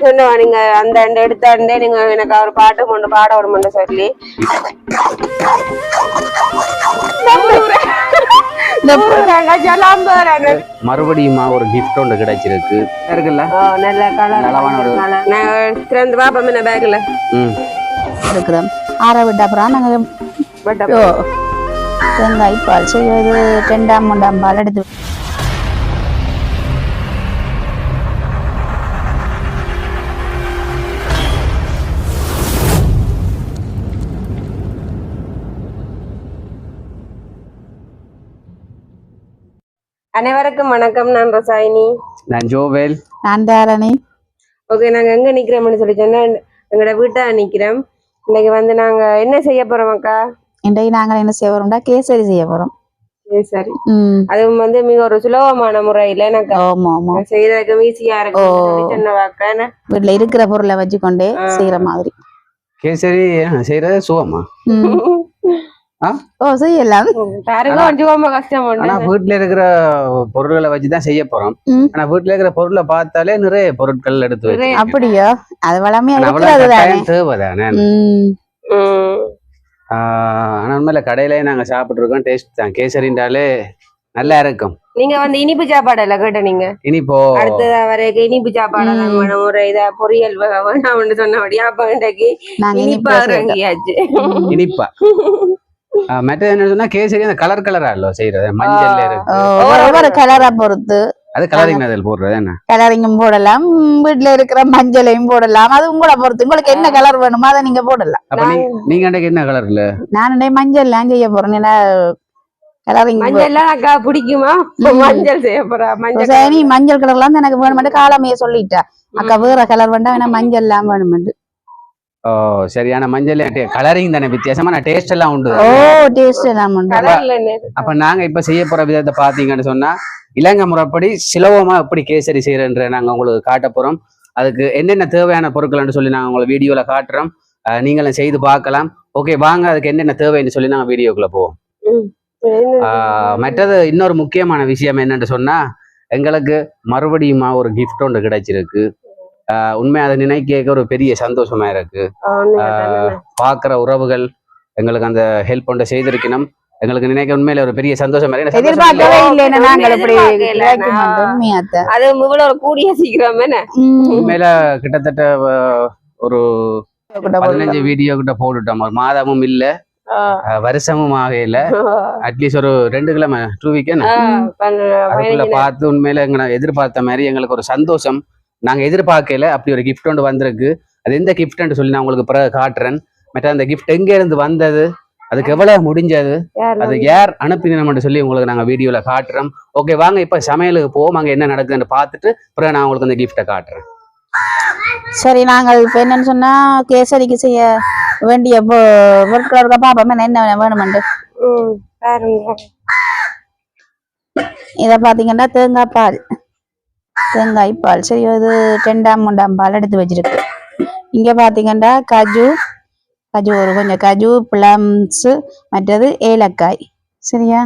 சொன்னவா நீங்க அந்த அந்த எடுத்தாண்டே நீங்க எனக்கு அவர் பாட்டு கொண்டு பாட விடுமென்று சொல்லி. மறுபடியுமா ஒரு கிஃப்ட் ஒன்று கிடைச்சிருக்கு. இருக்குல்ல? நல்ல கலர் நலவான ஒரு- நான் திறந்து பாப்போம் என்ன பேக்ல ம். இருக்கிறோம் ஆற விட்ட அப்புறம் நாங்கள் தேங்காய் பால் செய்வது ரெண்டாம் மூன்றாம் பால் எடுத்து அனைவருக்கும் வணக்கம். நான் ரசாயினி. நான் ஜோவேல். நான் தாரணி. ஓகே நாங்க எங்க நிக்கிறோம்னு சொல்லி சொன்னா எங்களோட வீட்டை நிக்கிறோம். இன்னைக்கு வந்து நாங்க என்ன செய்ய போறோம் அக்கா? இன்றைக்கு நாங்கள் என்ன செய்ய போறோம்டா கேசரி செய்ய போறோம். சரி, சரி ம். அதுவும் வந்து மிக ஒரு சுலபமான முறையில எனக்கு செய்யறதுக்கு ஈஸியா இருக்கு சொன்னவாக்கா வீட்டுல இருக்கிற பொருளை வச்சுக்கொண்டே செய்யற மாதிரி. கேசரி செய்யறது சுகமா? ஓ செய்யலாம். ஆனா. வீட்டுல இருக்கிற பொருட்களை வச்சுதான் செய்ய போறோம். ஆனா வீட்டுல இருக்கிற பொருளை பார்த்தாலே நிறைய பொருட்கள் எடுத்து அப்படியா? அது வளமையா தேவைதானே? ஆனா உண்மையில கடையிலயே நாங்க சாப்பிட்டு இருக்கோம் டேஸ்ட் தான். கேசரின்றாலே நல்லா இருக்கும். நீங்க வந்து இனிப்பு சாப்பாடு கேட்ட நீங்க? இனிப்போ? அடுத்ததா வரைக்கும் இனிப்பு சாப்பாடு. வேணும் ஒரு இதா பொரியல் வேணாம்னு சொன்னபடியா அப்ப இன்றைக்கு இனிப்பா. இறங்கியாச்சு. இனிப்பா. மற்றது என்ன சொன்னா கேசரி அந்த கலர் கலரா இல்ல செய்யறது ஓ, ஒவ்வொரு கலரா பொறுத்து. அது கலரிங் அதில் போடுறது என்ன? கலரிங்கும் போடலாம். வீட்டுல இருக்கிற மஞ்சளையும் போடலாம். அது உங்களை பொறுத்து. உங்களுக்கு என்ன கலர் வேணுமோ அதை நீங்க போடலாம். நீங்க அன்றைக்கு என்ன கலர்ல நான் இன்றைக்கு மஞ்சள் எல்லாம் செய்ய போறேன். ஏன்னா கலரிங் மஞ்சள் அக்கா பிடிக்குமா. மஞ்சள் செய்ய போறா. மஞ்சள் சரி மஞ்சள் கலர்லாம் எனக்கு வேணுமெண்டு காலமைய சொல்லிட்டா. அக்கா வேற கலர் வேண்டாம் வேணா மஞ்சள் எல்லாம் வேணுமெண்டு ஓ சரியான மஞ்சள் கலரிங் தானே வித்தியாசமான டேஸ்ட் எல்லாம் உண்டு. ஓ டேஸ்ட் எல்லாம் உண்டு. அப்ப நாங்க இப்ப செய்ய போற விதத்தை பாத்தீங்கன்னு சொன்னா இலங்கை முறைப்படி சுலபமா எப்படி கேசரி செய்யறன்ற நாங்க உங்களுக்கு காட்ட போறோம். அதுக்கு என்னென்ன தேவையான பொருட்கள்னு சொல்லி நாங்க உங்களுக்கு வீடியோல காட்டுறோம். நீங்களும் செய்து பார்க்கலாம். ஓகே வாங்க அதுக்கு என்னென்ன தேவைன்னு சொல்லி நாங்க வீடியோக்குள்ள போவோம். மற்றது இன்னொரு முக்கியமான விஷயம் என்னன்னு சொன்னா எங்களுக்கு மறுபடியுமா ஒரு gift ஒன்று கிடைச்சிருக்கு. உண்மை அதை நினைக்க ஒரு பெரிய சந்தோஷமா இருக்கு. பார்க்குற உறவுகள் எங்களுக்கு அந்த ஹெல்ப் ஒன்றை செய்திருக்கணும். எங்களுக்கு நினைக்க உண்மையில ஒரு பெரிய சந்தோஷம் அது இவ்வளவு கூடிய சீக்கிரம் என்ன? ம். உண்மையில கிட்டத்தட்ட ஒரு பதினஞ்சு வீடியோ கிட்ட போட்டுட்டோம். ஒரு மாதமும் இல்ல. வருஷமும் ஆகையில அட்லீஸ்ட் ஒரு ரெண்டு கிழமை டூ வீக் அதுக்குள்ள பார்த்து உண்மையில எங்களை எதிர்பார்த்த மாதிரி எங்களுக்கு ஒரு சந்தோஷம். நாங்க எதிர்பார்க்கல. அப்படி ஒரு gift ஒன்று வந்திருக்கு. அது எந்த கிஃப்ட்னு சொல்லி நான் உங்களுக்கு பிறகு காட்டுறேன். மற்ற அந்த gift எங்க இருந்து வந்தது? அதுக்கு எவ்வளவு முடிஞ்சது? அது யார் அனுப்பினோம்னு சொல்லி உங்களுக்கு நாங்க வீடியோல காட்டுறோம். ஓகே வாங்க இப்ப சமையலுக்கு போவோம். அங்க என்ன நடக்குதுன்னு பார்த்துட்டு பிறகு நான் உங்களுக்கு அந்த கிஃப்ட்டை காட்டுறேன். சரி நாங்கள் இப்ப என்னன்னு சொன்னா கேசரிக்கு செய்ய வேண்டிய பொருட்கள் இருக்க? பாப்போம் என்ன வேணுமெண்டு பாருங்க. இதை பார்த்தீங்கன்னா தேங்காய் பால். தேங்காய் பால். சரி அது ரெண்டாம் மூன்றாம் பால் எடுத்து வச்சிருக்கு. இங்கே பார்த்தீங்கன்னா கஜு கஜு ஒரு கொஞ்சம் கஜு பிளம்ஸு மற்றது ஏலக்காய். சரியா?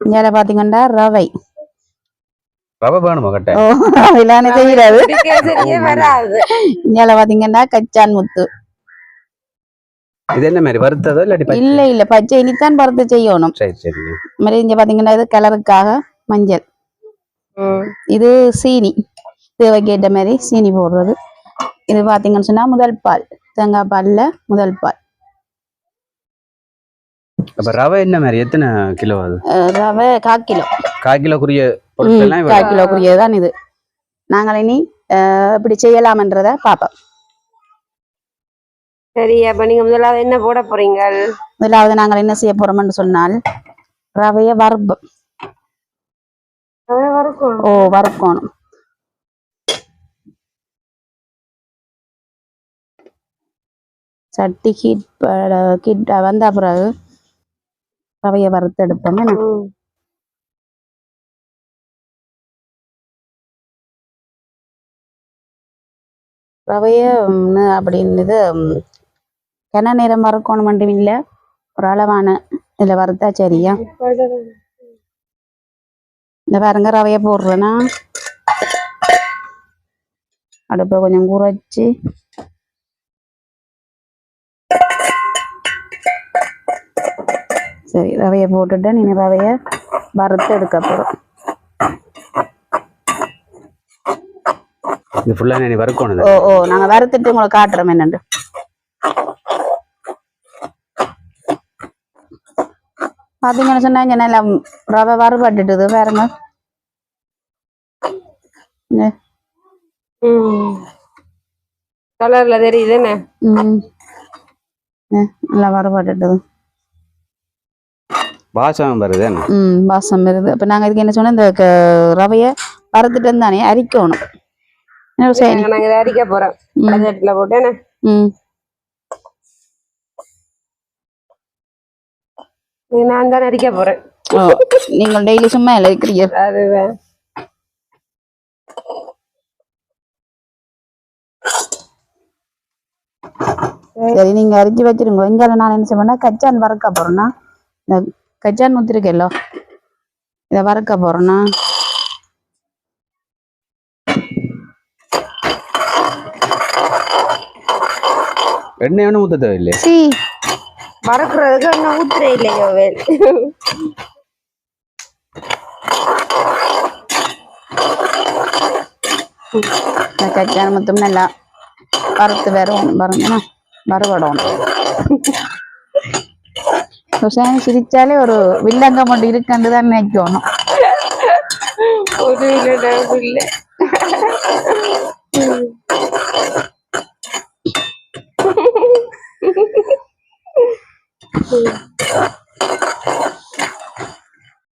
இங்கே பார்த்தீங்கன்னா ரவை. ரவை வேணுமா கட்ட? ஓ சரியே வராது. இங்கே பார்த்தீங்கன்னா கச்சான் முத்து. இது என்ன மாதிரி வருத்ததோ இல்லாட்டி பச்சை? இல்லை இல்லை பச்சை. இனித்தான் பருத்து செய்யணும். சரி சரி மாதிரி இங்கே பார்த்தீங்கன்னா இது கலருக்காக மஞ்சள். இது சீனி. தேவைக்கு ஏற்ற மாதிரி சீனி போடுறது. இது பார்த்தீங்கன்னு சொன்னா முதல் பால். தேங்காய் பால்ல முதல் பால். அப்ப ரவை என்ன மாதிரி? எத்தனை கிலோ அது? ரவை கால் கிலோ. கால் கிலோக்குரிய பொருட்கள்லாம் இவ்வளவு. கால் கிலோக்குரியது தான் இது. நாங்கள் இனி அஹ், இப்படி செய்யலாமன்றத பார்ப்போம் சரி அப்ப நீங்க முதலாவது என்ன போட போறீங்க? முதலாவது நாங்கள் என்ன செய்ய போறோம்னு சொன்னால் ரவையை வறுப்போம். ஓ வறுக்கணும் சட்டி ஹீட் ஹீட் வந்த பிறகு ரவையை வறுத்து எடுப்போம் என்ன? ம். ரவைய அப்படின்னு இது கன நேரம் வறுக்கணும் மட்டும் இல்லை ஒரு அளவான இதில் வறுத்தா சரியா இந்த பாருங்க ரவையை போடுறேன்னா அடுப்பை கொஞ்சம் குறைச்சி சரி ரவையை போட்டுட்டு நீ ரவையை வறுத்து எடுக்க போகிறோம் இது ஃபுல்லா நீ வறுக்கணும் ஓ ஓ நாங்கள் வறுத்துட்டு உங்களுக்கு காட்டுறோம் என்னண்டு பார்த்தீங்கன்னு சொன்னா இங்க நல்லா ரவை வறுபட்டுட்டுது பாருங்க கலர்ல தெரியுது என்ன? ம். இங்க, நல்லா வறுபட்டுட்டுது வாசம் வருது என்ன? ம் வாசம் வருது. அப்போ நாங்கள் இதுக்கு என்ன சொன்னோம்? இந்த ரவையை வறுத்துட்டு தானே அரிக்கணும். என்ன சரி நாங்க இதை அரிக்க போறோம். ம். பட்ஜெட்ல போட்டு என்ன? ம். நீ நான் தான் அரிக்க போறேன். ஓ நீங்கள் டெய்லி சும்மா இல்லை இருக்கிறீங்க? அதுதான் சரி நீங்க அரிஞ்சு வச்சிருங்க. இங்க நான் என்ன செய்வேன்னா கச்சான் வறுக்க போறேன்னா இந்த கச்சான் ஊத்திருக்கேல்ல இதை வறுக்க போறேன்னா எண்ணெய் ஒன்றும் ஊற்ற தேவையில்லை சி மறக்கிறதுக்கு ஒன்றும் ஊத்துறே இல்லையோ வேல் இந்த கச்சான் மொத்தம் நல்லா வறுத்து வரணும் பாருங்கண்ணா வறுபடணும் ஹுசைன் சிரிச்சாலே ஒரு வில்லங்க மட்டும் இருக்குன்னு தான் நினைக்கணும் ஒரு இல்லை இல்லை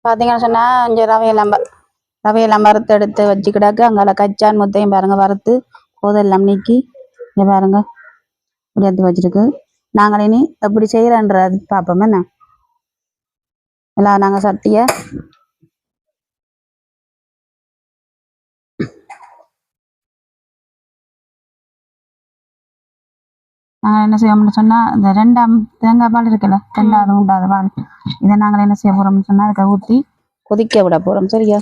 பார்த்தீங்கன்னு சொன்னா இங்கே ரவையெல்லாம் ரவையெல்லாம் வறுத்து எடுத்து வச்சுக்கிடாக்க அங்கால கச்சான் முத்தையும் பாருங்க வறுத்து கோதெல்லாம் நீக்கி இங்கே பாருங்க இப்படி எடுத்து வச்சிருக்கு. நாங்கள் இனி எப்படி செய்கிறன்றது பார்ப்போம் என்ன? எல்லாம் நாங்கள் சட்டியை நாங்கள் என்ன செய்வோம்னு சொன்னால் இந்த ரெண்டாம் தேங்காய் பால் இருக்குல்ல ரெண்டாவது மூன்றாவது பால் இதை நாங்கள் என்ன செய்ய போகிறோம்னு சொன்னால் அதுக்கு ஊற்றி கொதிக்க விட போகிறோம் சரியா?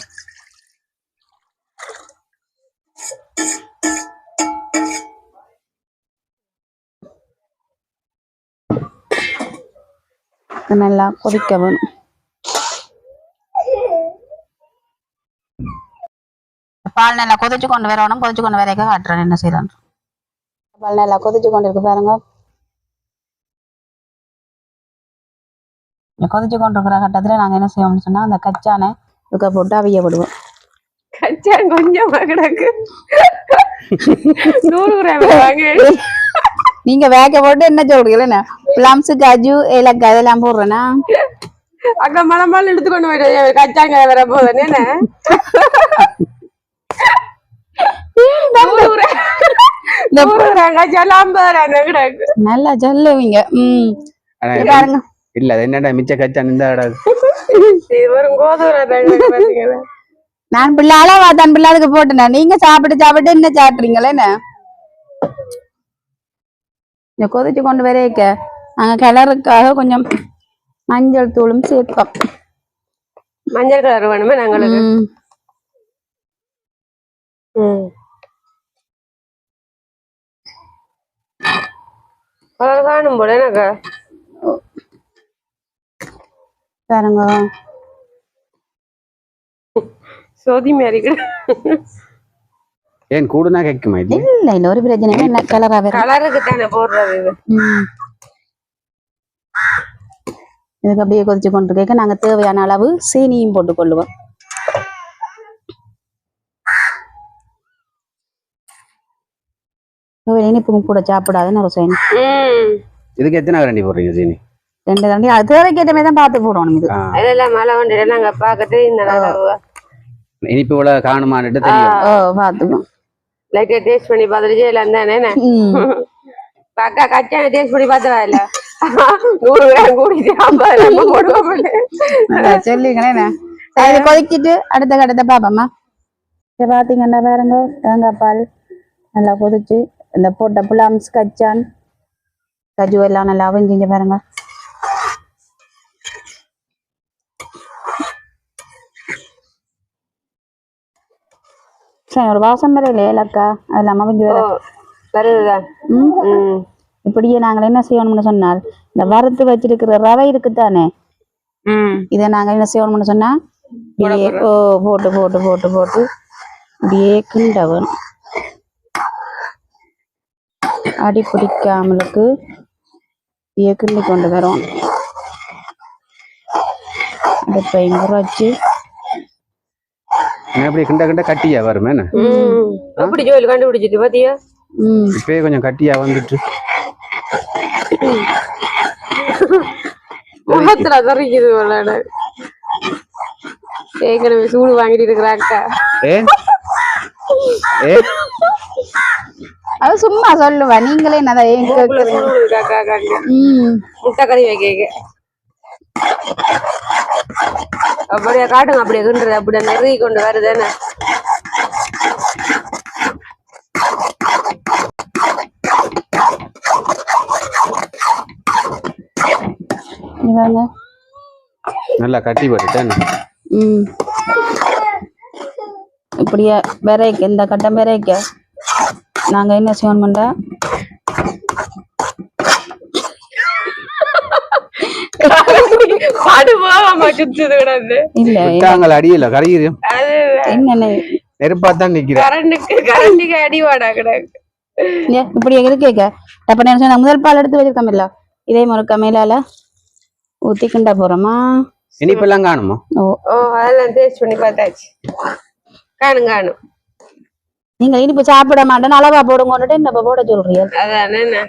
நல்லா கொதிக்க வேணும். பால் நல்லா கொதிச்சு கொண்டு வரணும். கொதிச்சு கொண்டு வரைக்க காட்டுறேன். என்ன செய்யறான் பால் நல்லா கொதிச்சு கொண்டு இருக்கு பாருங்க கொதிச்சு கொண்டு இருக்கிற கட்டத்துல நாங்க என்ன செய்வோம்னு சொன்னா அந்த கச்சானை இதுக்க போட்டு அவிய விடுவோம் கச்சான் கொஞ்சமா கிடக்கு. நூறு கிராம் நீங்க வேக போட்டு என்ன சொல்றீங்களா பிளம்ஸ் காஜு ஏலக்காய் அதெல்லாம் போடுறேன்னா அக்கா மலை மலை எடுத்து கொண்டு போயிட்டு கச்சாங்க வர போதும் நல்லா சொல்லுவீங்க ம். ஆனா இது பாருங்க. இல்ல என்னடா மிச்ச கச்சா இந்த இடம் இது வெறும் கோதுமை கிடக்கு பாத்தீங்களா? நான் பிள்ளை அளவா தான் பிள்ளை அதுக்கு போட்டேன். நீங்க சாப்பிட்டு சாப்பிட்டு என்ன சாப்பிட்றீங்களே என்ன? இந்த கொதிச்சு கொண்டு வரைக்க நாங்க கிளறுக்காக கொஞ்சம் மஞ்சள் தூளும் சேர்ப்போம். மஞ்சள் கலர் வேணுமே நாங்களுக்கு. ம். கலர் காணும் போல எனக்கு. பாருங்க சொதி கிடக்கு. ஏன் கூடுனா கேட்குமா இது? இல்ல இல்ல ஒரு பிரச்சனை இல்லை. என்ன கலரா வரும் கலருக்கு தானே போடுறது இது. இதுக்கு அப்படியே கொதிச்சு கொண்டு இருக்க நாங்க தேவையான அளவு சீனியும் போட்டு இனிப்பும் கூட சாப்பிடாதுன்னு ஒரு சைன் ம். இதுக்கு எத்தனை கரண்டி போடுறீங்க சீனி? ரெண்டு தண்டி அது தேவைக்கேற்ற மாதிரி தான் பார்த்து போடணும் இது. அதெல்லாம் மழை வண்டியில நாங்க இந்த இனிப்பு இவ்வளவு காணுமான்ட்டு தெரியும். ஓ பார்த்துக்கோம் லைட்டா டேஸ்ட் பண்ணி பார்த்துட்டு எல்லாம் தானே அக்கா கச்சான டேஸ்ட் பண்ணி பார்த்தவா இல்ல நூறு கிராம் கூடிட்டு ஐம்பது கிராம் போடுவோம் இது கொதிக்கிட்டு அடுத்த கட்டத்தை பார்ப்போம்மா. இப்போ பார்த்தீங்கன்னா பாருங்க தேங்காய் பால் நல்லா கொதிச்சு இந்த போட்ட புலாம்ஸ் கச்சான். கஜு எல்லாம் நல்லா அவிஞ்சிங்க பாருங்க. ஒரு வாசம் வர இல்லையா ஏலக்கா. அது இல்லாம கொஞ்சம் ஓ வருதுதா? ம்? ம். இப்படியே நாங்கள் என்ன செய்யணும்னு சொன்னால் இந்த வறுத்து வச்சிருக்கிற ரவை இருக்குதானே இதை நாங்கள் என்ன செய்யணும்னு சொன்னா போட்டு போட்டு போட்டு போட்டு இப்படியே கிண்ட வேணும் அடி பிடிக்காமலுக்கு இப்படியே கிண்டி கொண்டு வரோம் அடுப்பை குறைச்சி எப்படி கிண்ட கிண்ட கட்டியா வருமே எப்படி ஜோயில் கண்டுபிடிச்சிட்டு பாத்தியா? இப்பயே கொஞ்சம் கட்டியா வந்துட்டு. முகத்துல தரிக்குது விளையாட ஏற்கனவே சூடு வாங்கிட்டு இருக்கிற அக்கா ஏ? ஏ? அது சும்மா சொல்லுவா. நீங்களே ம். முட்டை கறி வைக்க அப்படியே காட்டுங்க அப்படியே கிண்டுறது அப்படியே நெருங்கி கொண்டு வருதுன்னு நல்லா கட்டி போட்டுட்டேன் ம். இப்படியே விரைக்க இந்த கட்டம் விரைக்க நாங்கள் என்ன சுத்துது கிடந்து இல்லை அடியில நிக்கிறேன். கிடக்கு ஏ, இப்படி தப்ப என்ன சொன்னா முதல் பால் எடுத்து வச்சிருக்கோம்ல இதே முறுக்க மேலால? ஊத்தி கிண்ட போறோமா? இனிப்பெல்லாம் காணுமா? ஓ. ஓ அதெல்லாம் டேஸ்ட் பண்ணி பார்த்தாச்சு. காணும் காணும். நீங்க இனிப்பு சாப்பிட மாட்டேன்னு அளவா போடுங்கன்னுட்டு என்ன போட சொல்றீங்க? அதானே என்ன?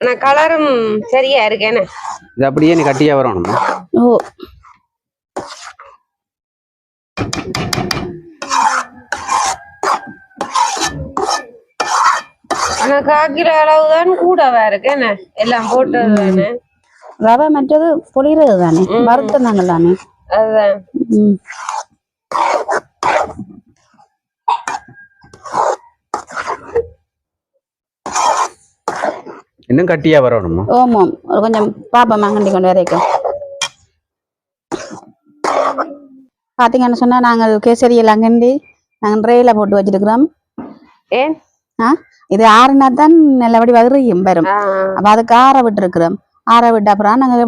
நான் கலரும் சரியா இருக்கேனே இது அப்படியே நீ கட்டியா வரணுமா. ஓ. ஆனா காக்கிற அளவு தான் கூடவா இருக்கேனே எல்லாம் போட்டது தானே? ரவை மற்றது பொழிறது தானே? வறுத்தனாங்க தானே? அதுதான் இன்னும் கட்டியா வரணுமா? ஓமம் ஒரு கொஞ்சம் பாப்பா மாங்கண்டி கொண்டு வரைக்கும் பாத்தீங்கன்னு சொன்னா நாங்கள் கேசரி எல்லாம் கிண்டி நாங்கள் ட்ரெயில போட்டு வச்சிருக்கிறோம். ஏன்? ஆ? இது ஆறுனா தான் நல்லபடி வரும். ஆ, அப்ப அதுக்கு ஆற விட்டுருக்குறோம். ஆற விட்ட அப்புறம் நாங்க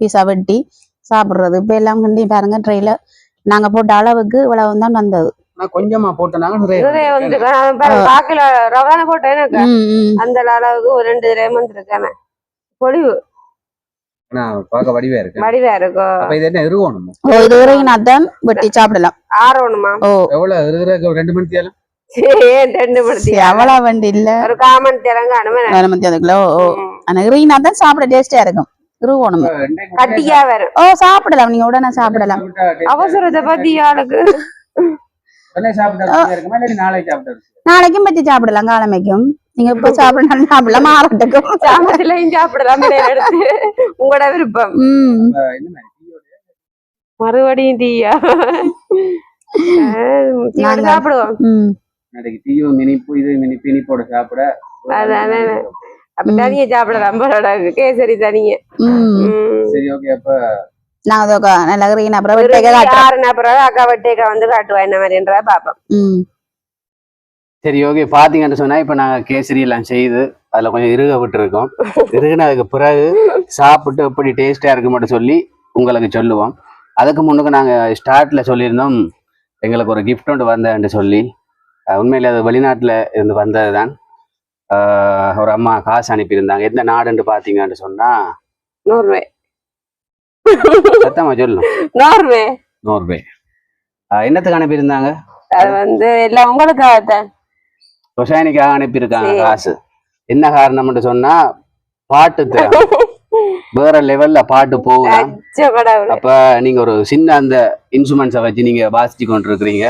பீஸா வெட்டி சாப்பிடுறது. இப்ப எல்லாம் கிண்டி பாருங்க ட்ரெயில நாங்க போட்ட அளவுக்கு இவ்வளவு தான் வந்தது. நான் கொஞ்சமா போட்டனாங்க நிறைய நிறைய வந்து பாக்கல ரவான போட்டேன் எனக்கு. ம், ம். அந்த அளவுக்கு ஒரு ரெண்டு திரையம் வந்துருக்கானே பொடிவு நான் பார்க்க வடிவா இருக்கு. வடிவா இருக்கும் அப்ப இது என்ன இருவணுமா ஓ இது வரைக்கும் தான் வெட்டி சாப்பிடலாம். ஆறணுமா ஓ. எவ்வளவு இருக்கிற ரெண்டு மணி தேலம் இருக்கும். கட்டியா வரும். ஓ சாப்பிடலாம். நீங்க உடனே சாப்பிடலாம். அவசரத்தை பத்தி ஆளுக்கு நாளைக்கும் பத்தி சாப்பிடலாம் காலமைக்கும். நீங்க இப்ப சாப்பிடலாம் சாப்பிடலாம் மாறட்டுக்கும். சாப்பிடலாம் எடுத்து. உங்களோட விருப்பம். ம். மறுபடியும் டீயா? நாங்க- சாப்பிடுவோம். ம். நாளைக்கு தீயும் இனிப்பு இது இனிப்பு இனிப்போட சாப்பிட அதான் அப்ப தனியா சாப்பிடலாம் கேசரி தனியா. சரி ஓகே அப்ப நான் கிரீன் அப்புறம் ஒரு வெட்டைக்க காட்டுறேன் ஆறுனா பிறகு அக்கா வெட்டேக்கா வந்து காட்டுவா என்ன மாதிரின்றத பாப்போம். ம். சரி ஓகே பாத்தீங்கன்னு சொன்னா இப்ப நாங்க கேசரி எல்லாம் செய்து அதுல கொஞ்சம் இறுக விட்டுருக்கோம். இறுகினதுக்கு பிறகு சாப்பிட்டு எப்படி டேஸ்டா இருக்கும்னு சொல்லி உங்களுக்கு சொல்லுவோம். அதுக்கு முன்னுக்கு நாங்க ஸ்டார்ட்ல சொல்லியிருந்தோம் எங்களுக்கு ஒரு gift ஒன்று வந்தேன்னு சொல்லி. உண்மையில அது வெளிநாட்டுல இருந்து வந்தது தான் ஒரு அம்மா காசு அனுப்பியிருந்தாங்க. எந்த நாடுன்னு பாத்தீங்கன்னு சொன்னா நூறுவே சத்தமா சொல்லணும் நூறுவே நோர்வே. அஹ் என்னத்துக்கு அனுப்பியிருந்தாங்க? அது வந்து எல்லாம் உங்களுக்காகத்தான் ரொசாயனிக்காக அனுப்பியிருக்காங்க சரி. காசு. என்ன காரணம்னு சொன்னா பாட்டு வேற லெவல்ல பாட்டு கடவுளே. அப்ப நீங்க ஒரு சின்ன அந்த இன்ஸ்ட்ருமெண்ட்ஸை வச்சு நீங்க வாசிச்சு கொண்டு இருக்கிறீங்க.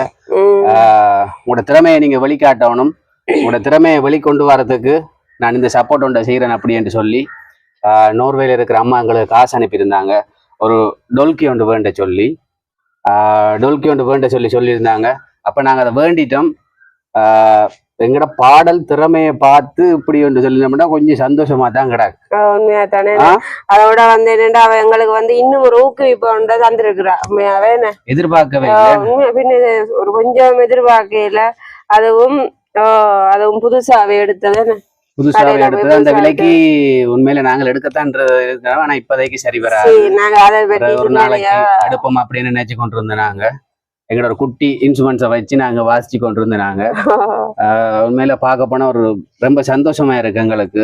உங்களோட திறமையை நீங்க வெளிக்காட்டணும். உங்களோட திறமையை வெளிக்கொண்டு வரதுக்கு நான் இந்த சப்போர்ட் ஒன்றை செய்கிறேன் அப்படி என்று சொல்லி நோர்வேல இருக்கிற அம்மா எங்களுக்கு காசு அனுப்பியிருந்தாங்க. ஒரு டொல்கி ஒன்று வேண்ட சொல்லி டொல்கி ஒன்று வேண்ட சொல்லி சொல்லியிருந்தாங்க. அப்போ நாங்கள் அதை வேண்டிட்டோம். எங்கட பாடல் திறமையை பார்த்து இப்படி ஒன்று சொல்லினோம்னா கொஞ்சம் சந்தோஷமா தான் கிடக்கு. உண்மையா தானே? அதோட வந்து என்னடா அவ எங்களுக்கு வந்து இன்னும் ஒரு ஊக்குவிப்பு தந்திருக்கிறா. உண்மையாவே எதிர்பார்க்கவே பின்ன ஒரு கொஞ்சம் எதிர்பார்க்கையில அதுவும் அதுவும் புதுசாவே எடுத்தது புதுசாக எடுத்தது அந்த விலைக்கு உண்மையில நாங்கள் எடுக்கத்தான் இருக்கிறோம். ஆனா இப்போதைக்கு சரி வராது. ஒரு நாளைக்கு எடுப்போம் அப்படின்னு நினைச்சு கொண்டு இருந்தோம் நாங்க. எங்களோட குட்டி இன்ஸ்ட்ருமெண்ட்ஸை வச்சு நாங்க வாசிச்சு கொண்டு இருந்தோம் நாங்க உண்மையில பார்க்க போனா ஒரு ரொம்ப சந்தோஷமா இருக்கு எங்களுக்கு.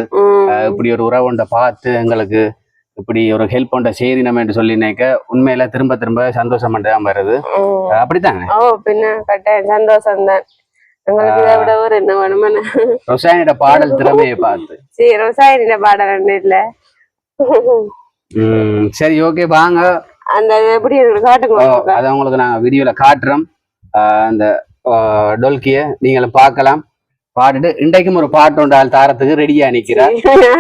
இப்படி ஒரு உறவுண்ட பார்த்து எங்களுக்கு இப்படி ஒரு ஹெல்ப் ஒன்றை சரி நம்ம என்று சொல்லி நினைக்க உண்மையில திரும்ப திரும்ப சந்தோஷம் தான் வருது. அப்படித்தாங்க ஓ பின்ன கட்டாயம் சந்தோஷம் தான் எங்களுக்கு இதை விட ஒரு என்ன வேணுமென்னு? ரொசானியோட பாடல் திறமையை பார்த்து. சரி விவசாயின பாடல் இல்ல. உம் சரி ஓகே வாங்க. அந்த எப்படி காட்டுங்க அதை உங்களுக்கு நான் வீடியோல காட்டுறோம். அந்த டொல்கிய நீங்களும் பார்க்கலாம். பாடிட்டு இன்றைக்கும் ஒரு பாட்டு ஒன்று ஆள் தாரத்துக்கு ரெடியா நிக்கிறேன்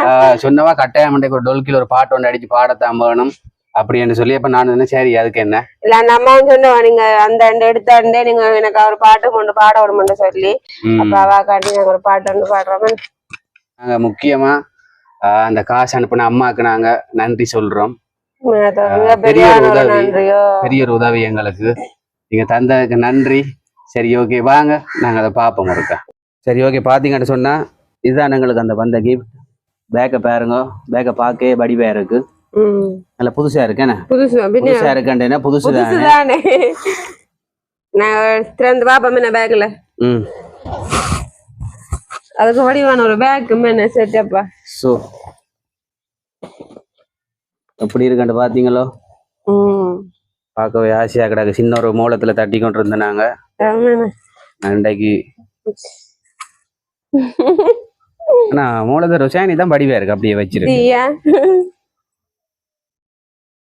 ஆஹ் சொன்னவா கட்டாயம் இன்றைக்கு ஒரு டொல்கில ஒரு பாட்டு ஒன்று அடிச்சு பாடத்தான் வேணும். அப்படின்னு சொல்லி அப்ப நான் என்ன சரி அதுக்கு என்ன? இல்ல அந்த அம்மாவும் சொன்னவா நீங்க அந்த அந்த எடுத்தாண்டே நீங்க எனக்கு ஒரு பாட்டு கொண்டு பாட விடணும்னு சொல்லி. அப்ப அவ காட்டி நாங்க ஒரு பாட்டு ஒன்று பாடுறோம். நாங்க முக்கியமா அந்த காசு அனுப்பின அம்மாவுக்கு நாங்க நன்றி சொல்றோம். பெரிய ஒரு உதவி. பெரிய ஒரு உதவி எங்களுக்கு. நீங்க தந்ததுக்கு நன்றி. சரி ஓகே வாங்க. நாங்க அதை பார்ப்போம் ஒருக்கா. சரி ஓகே பாத்தீங்கன்னு சொன்னா இதுதான் எங்களுக்கு அந்த வந்த கிஃப்ட் பேக்கை பாருங்க. பேக்கை பார்க்கவே வடிவா இருக்கு. நல்ல புதுசா இருக்கு என்ன புதுசு புதுசா இருக்குன்னா புதுசு தானே. நான் திறந்து பாப்போம் என்ன பேக்ல அதுக்கு வடிவான ஒரு பேக் என்ன செட்டப்பா ஸோ எப்படி இருக்குன்னு பாத்தீங்களோ? பார்க்கவே ஆசையா கிடக்கு. சின்ன ஒரு மூலத்துல தட்டி கொண்டு ஆமாண்ணே. அன்றைக்கு ஆனா மூலத்தை ரொசாயனி தான் வடிவா இருக்கு. அப்படியே வச்சிருக்கு.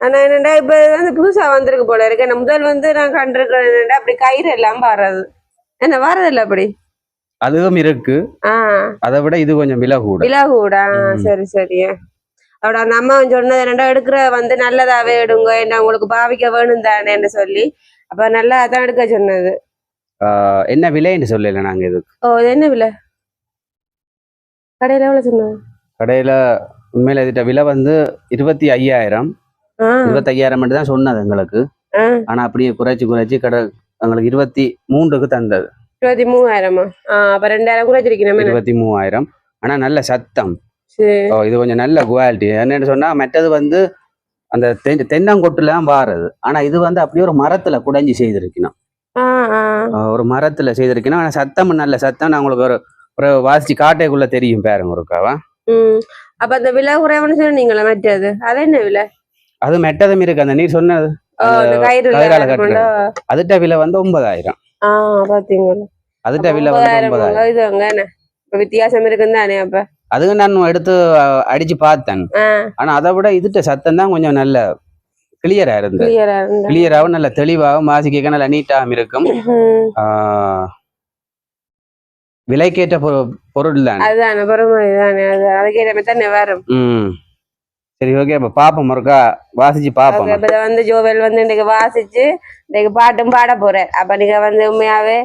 சரியா ஆனா என்னடா இப்ப வந்து புதுசா வந்திருக்கு போல இருக்கு. என்ன முதல் வந்து நான் கண்டிருக்கிறேன் என்னடா அப்படி கயிறு எல்லாம் வர்றது என்ன வர்றதில்ல அப்படி? அதுவும் இருக்கு. ஆஹ் அதை விட இது கொஞ்சம் விலை கூட விலகூடா ம். சரி சரி. அவட அந்த அம்மா சொன்னது என்னடா எடுக்கிற வந்து நல்லதாவே எடுங்க. என்ன உங்களுக்கு பாவிக்க வேணும் தானேன்னு சொல்லி. அப்ப நல்லா அதான் எடுக்க சொன்னது. என்ன விலைன்னு சொல்லல நாங்க இது ஓ என்ன விலை? கடையில எவ்வளவு சொன்னாங்க கடையில உண்மையில இதுட்ட விலை வந்து இருபத்தி ஐயாயிரம். ஆ, இருபத்தி ஐயாயிரம் மட்டும் தான் சொன்னது எங்களுக்கு. ஆனா அப்படியே குறைச்சு குறைச்சு கடை எங்களுக்கு இருபத்தி மூன்றுக்கு தந்தது. இருபத்தி மூவாயிரமா? அப்ப ரெண்டாயிரம் கூட வச்சிருக்கணும் இருபத்தி மூவாயிரம். ஆனா நல்ல சத்தம். இது கொஞ்சம் நல்ல குவாலிட்டி என்னன்னு சொன்னா மற்றது வந்து அந்த தென் தென்னங்கொட்டுல தான் வாரது. ஆனா இது வந்து அப்படியே ஒரு மரத்துல குடைஞ்சி செய்திருக்கணும். ஒரு மரத்துல செய்திருக்கணும். ஆனா சத்தம் நல்ல சத்தம். நான் உங்களுக்கு ஒரு ஒரு வாசிச்சு காட்டைக்குள்ள தெரியும் பாருங்க ஒருக்காவா அப்ப அந்த விலை குறைவுன்னு சொன்னீங்களா மற்றது. அது என்ன விலை? அது மெட்டதும் இருக்கு. அந்த நீர் சொன்னது அதுட்ட விலை வந்து ஒன்பதாயிரம். அதுட்ட விலை வந்து ஒன்பதாயிரம் வித்தியாசம் இருக்குன்னு தானே அப்ப? அதுக்கு நான் எடுத்து அடிச்சு பார்த்தேன். ஆனா அதை விட இதுட்ட சத்தம் தான் கொஞ்சம் நல்ல கிளியரா இருந்தா கிளியராகவும் நல்ல தெளிவாகவும் வாசிக்க நல்ல நீட்டாகவும் இருக்கும். விலைக்கேற்ற பொரு- பொருள் தான். அதுதானே அது அதுக்கேற்ற மாதிரி தானே வரும். சரி ஓகே அப்ப பாப்போம் ஒருக்கா வாசிச்சு இப்ப இதை வந்து ஜோவல் வந்து இன்னைக்கு வாசிச்சு இன்னைக்கு பாட்டும் பாட போறேன். அப்ப நீங்க வந்து உண்மையாவே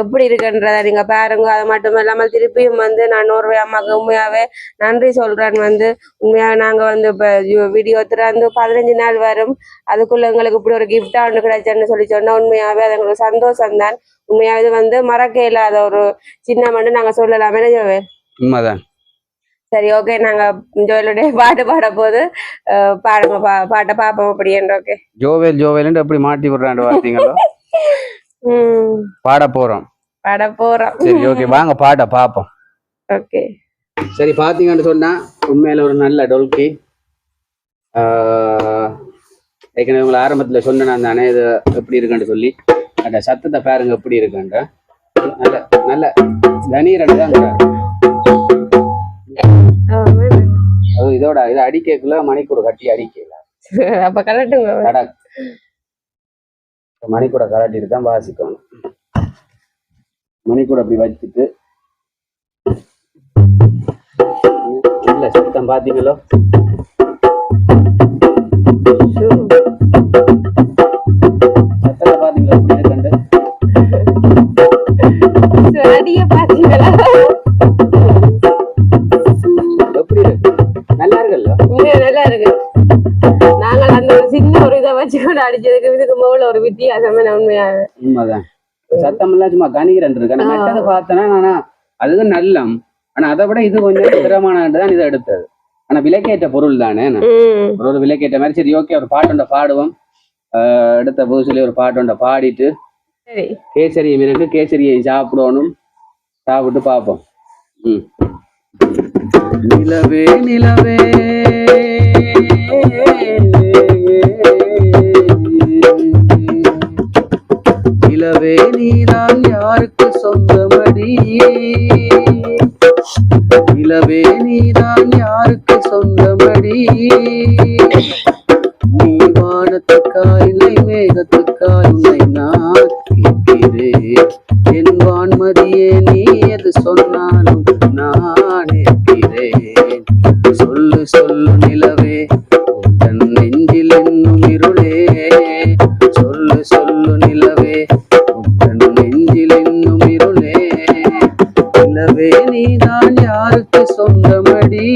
எப்படி இருக்குன்றத நீங்க பாருங்க. அது மட்டும் இல்லாமல் திருப்பியும் வந்து நான் நோர்வே அம்மாக்கு உண்மையாவே நன்றி சொல்றேன் வந்து. உண்மையாக நாங்க வந்து இப்ப வீடியோ திறந்து பதினஞ்சு நாள் வரும். அதுக்குள்ள எங்களுக்கு இப்படி ஒரு கிஃப்டா ஒன்று கிடைச்சேன்னு சொல்லி சொன்னா உண்மையாவே அது எங்களுக்கு சந்தோஷம் தான் உண்மையாவே இது வந்து மறக்க இல்லாத ஒரு சின்ன மட்டும் நாங்க சொல்லலாமே ஜோவேல்? உண்மைதான். சரி ஓகே நாங்க ஜோயலுடைய பாட்டு பாட போது பாடுங்க பா பாட்டை பார்ப்போம் அப்படின்ற ஓகே ஜோவேல் ஜோவேல்னு எப்படி மாட்டி விடுறாண்டு பார்த்தீங்களோ? பாட போறோம். பாட போறோம். சரி ஓகே வாங்க பாட பாப்போம் ஓகே சரி பாத்தீங்கன்னு சொன்னா உண்மையில ஒரு நல்ல டொல்கி. ஏற்கனவே உங்களை ஆரம்பத்துல சொன்னேன் தானே இது எப்படி இருக்குன்னு சொல்லி. அந்த சத்தத்தை பாருங்க எப்படி இருக்குன்ற. நல்ல நல்ல கணீரன் தான். அது இதோட இதை அடிக்கக்குள்ள மணிக்கூட கட்டி அடிக்கல அப்ப கலட்டுங்க மணிக்கூட கலட்டிட்டு தான் வாசிக்கணும். மணிக்கூட அப்படி வச்சுட்டு. இல்ல சத்தம் பாத்தீங்களோ? சத்தத்தை பாத்தீங்களா? அடிய பாத்தீங்களா? கூட அடிச்சதுக்கு இதுக்கு முதல்ல ஒரு வித்தியாசமே உண்மையாக உண்மைதான். சத்தம் எல்லாம் சும்மா கணிக்கிறேன் இருக்கு. ஆனா மெட்டதை பார்த்தேன்னா அதுக்கு நல்லம். ஆனா அதை விட இது கொஞ்சம் திறமானது தான் இதை எடுத்தது. ஆனா விலைக்கேற்ற பொருள் தானே ஒரு ஒரு விலைக்கேற்ற மாதிரி சரி ஓகே ஒரு பாட்டொண்ட பாடுவோம். எடுத்த புதுசுல ஒரு பாட்டொண்ட பாடிட்டு சரி. கேசரியும் இருக்கு கேசரியை சாப்பிடணும். சாப்பிட்டு பார்ப்போம். ம். நிலவே நிலவே. நிலவே நீதான் யாருக்கு சொந்தமடி நிலவே நீதான் யாருக்கு சொந்தமடி நீ வானத்துக்கா இல்லை மேகத்துக்கா உன்னை நான் கேட்கிறேன். என் வான்மதியே நீ எது சொன்னாலும் நான் ஏற்கிறேன். சொல்லு சொல்லு நிலவே நீதான் யாருக்கு சொந்தமடி?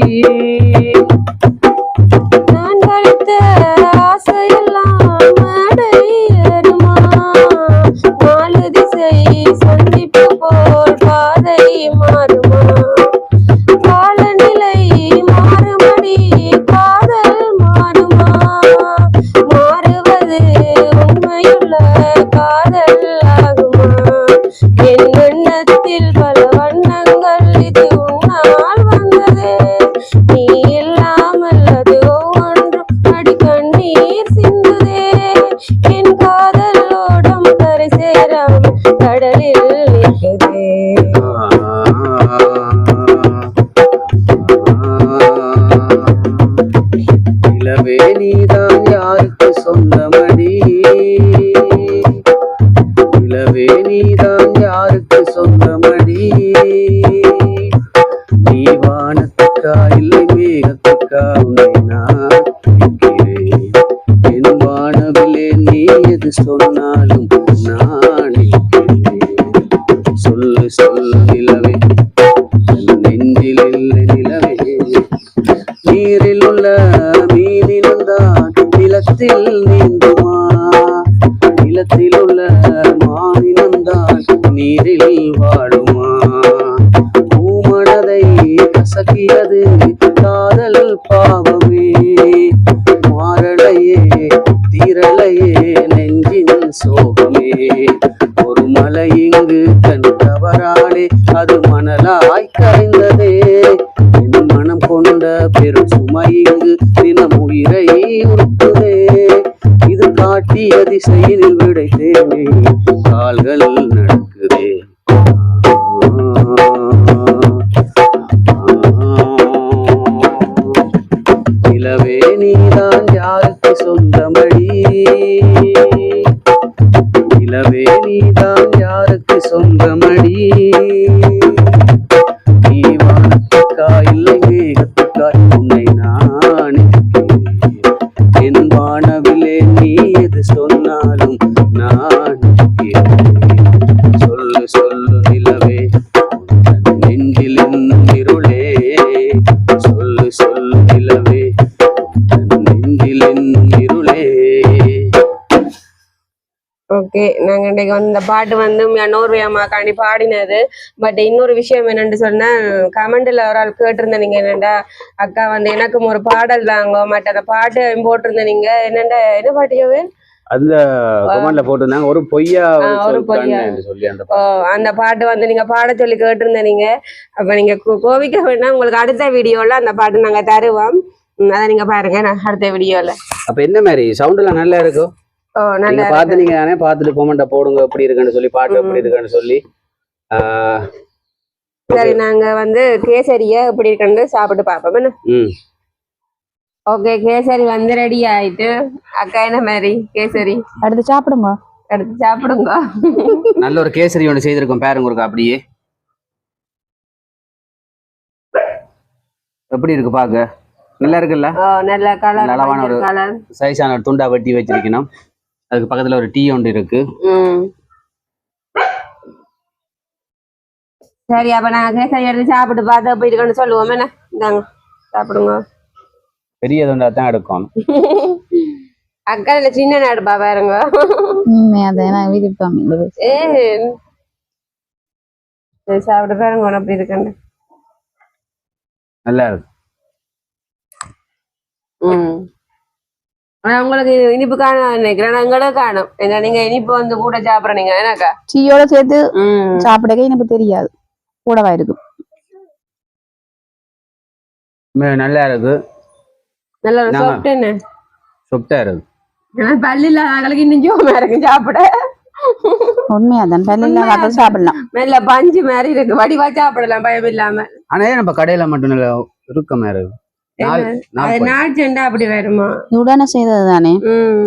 மேகத்துக்கா கால்கள் வந்து இந்த பாட்டு வந்து நோர்வே அம்மாக்காண்டி பாடினது. பட் இன்னொரு விஷயம் என்னன்னு சொன்னா கமெண்ட்ல ஒரு ஆள் கேட்டிருந்த நீங்க என்னண்டா அக்கா வந்து எனக்கும் ஒரு பாடல் தாங்க மற்ற அந்த பாட்டு போட்டிருந்த நீங்க என்னண்டா என்ன பாட்டியாவே அந்த கமெண்ட்ல போட்டிருந்தாங்க ஒரு பொய்யா ஒரு பொய்யா. அந்த பாட்டு வந்து நீங்க பாட சொல்லி கேட்டிருந்த நீங்க. அப்ப நீங்க கோவிக்க வேண்டாம் உங்களுக்கு அடுத்த வீடியோல அந்த பாட்டு நாங்க தருவோம். அதை நீங்க பாருங்க நான் அடுத்த வீடியோல. அப்ப என்ன மாதிரி சவுண்ட் எல்லாம் நல்லா இருக்கும் நீங்க நல்லா பார்த்து நீங்க தானே பார்த்துட்டு கொமெண்ட போடுங்க. எப்படி இருக்குன்னு சொல்லி பாட்டு எப்படி இருக்குன்னு சொல்லி. ஆஹ் சரி நாங்க வந்து கேசரிய எப்படி இருக்குன்னு சாப்பிட்டு பார்ப்போம். என்ன? ம். ஓகே கேசரி வந்து ரெடி ஆயிட்டு அக்கா என்ன மாதிரி கேசரி? அடுத்து சாப்பிடுங்க. எடுத்து சாப்பிடுங்க. நல்ல ஒரு கேசரி ஒன்று செய்திருக்கோம் பாருங்க அப்படியே. எப்படி இருக்கு பாக்க? நல்லா இருக்குல்ல? நல்ல கலர் நலவான ஒரு- கலர் சைஸான ஒரு துண்டா வெட்டி வச்சிருக்கணும். அதுக்கு பக்கத்துல ஒரு டீ ஒன்று இருக்கு. சரி அப்ப நான் கேசரி எடுத்து சாப்பிட்டு பார்த்து அப்ப இருக்கணும்னு சொல்லுவோம். என்ன? இந்தாங்க சாப்பிடுங்க. பெரிய தொண்டா தான் எடுக்கணும் அக்கா இல்ல சின்ன நடுப்பா பாருங்க விருப்பம் ஏ. சாப்பிட்டு பாருங்க அப்படி இருக்குன்னு. நல்லா இருக்கு. ம். ஆனா உங்களுக்கு இனிப்பு காணும் நினைக்கிறேன் ஆனா எங்களுக்கு காணும்? ஏன்னா நீங்க இனிப்பு வந்து கூட சாப்பிடுறீங்க. என்னக்கா? டீயோட சேர்த்து சாப்பிடவே எனக்கு தெரியாது. கூடவா இருக்கும்? நல்லா இருக்கு. நல்ல சாப்பிட்டு என்ன? சொப்டா இருக்கு. ஆனா பல்லு இல்லாத ஆளுக்கு இன்னும் ஜோமா இருக்கு சாப்பிட. உண்மையாதான் சாப்பிடலாம். மெல்ல பஞ்சு மாதிரி இருக்கு. வடிவா சாப்பிடலாம் பயம் இல்லாம ஆனா நம்ம கடையில மட்டும் நல்ல இருக்கு அது நாலு நாள் செண்டா அப்படி வருமா? இது உடனே செய்தது தானே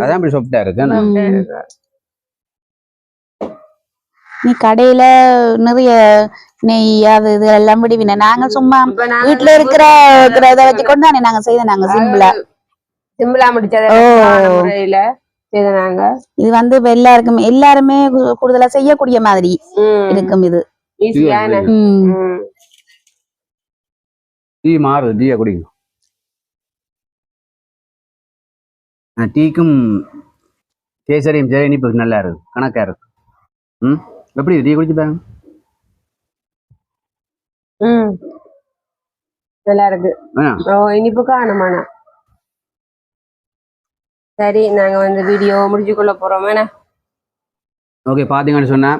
அதான் இருக்கு. நீ கடையில நிறைய நெய் அது இது எல்லாம் விடுவின நாங்க சும்மா வீட்டுல இருக்கிற இருக்கிற இதை வச்சு கொண்டு தானே நாங்க செய்த நாங்க சிம்பிளா. சிம்பிளா முடிச்சத ஓ. முறையில செய்த நாங்க. இது வந்து எல்லாருக்கும் எல்லாருமே கூடுதலா செய்யக்கூடிய மாதிரி இருக்கும் இது. ஈஸியான ம். ம். டீ மாறுது டீயை குடிங்க டீக்கும் கேசரியும் சரி இனிப்பு நல்லா இருக்கு. கணக்கா இருக்கு. ம்? எப்படி டீ குடிச்சு பாருங்க. ம். நல்லா இருக்கு. ஆ. ஓ இனிப்பு காணுமாண்ணா சரி நாங்க வந்து வீடியோ முடிச்சு கொள்ள போறோம். என்ன ஓகே பார்த்தீங்கன்னு சொன்னா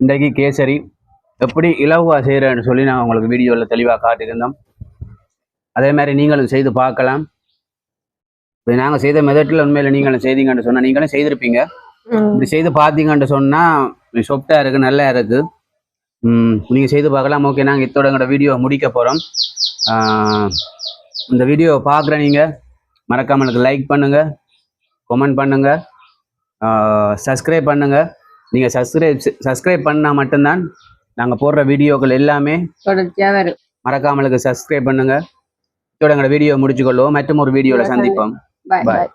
இன்றைக்கு கேசரி எப்படி இலவா செய்கிறேன்னு சொல்லி நான் உங்களுக்கு வீடியோவில் தெளிவாக காட்டியிருந்தோம். அதே மாதிரி நீங்களும் செய்து பார்க்கலாம். இப்போ நாங்கள் செய்த மெதட்டில் உண்மையில் நீங்களும் செய்தீங்கன்னு சொன்னால் நீங்களும் செய்திருப்பீங்க. இப்படி செய்து பார்த்தீங்கன்னு சொன்னால் சொப்டாக இருக்குது நல்லா இருக்குது நீங்கள் செய்து பார்க்கலாம். ஓகே நாங்கள் இத்தோட எங்களோட வீடியோ முடிக்க போகிறோம் இந்த வீடியோவை பார்க்குற நீங்கள் மறக்காம எனக்கு லைக் பண்ணுங்கள் கமெண்ட் பண்ணுங்கள் சப்ஸ்கிரைப் பண்ணுங்கள் நீங்கள் சப்ஸ்கிரைப் சப்ஸ்கிரைப் பண்ணால் மட்டும்தான் நாங்கள் போடுற வீடியோக்கள் எல்லாமே வரும். மறக்காமலுக்கு சப்ஸ்கிரைப் பண்ணுங்கள் இதோட எங்களோட வீடியோ முடிச்சுக்கொள்வோம். மற்றும் ஒரு வீடியோவில் சந்திப்போம். Right. Bye.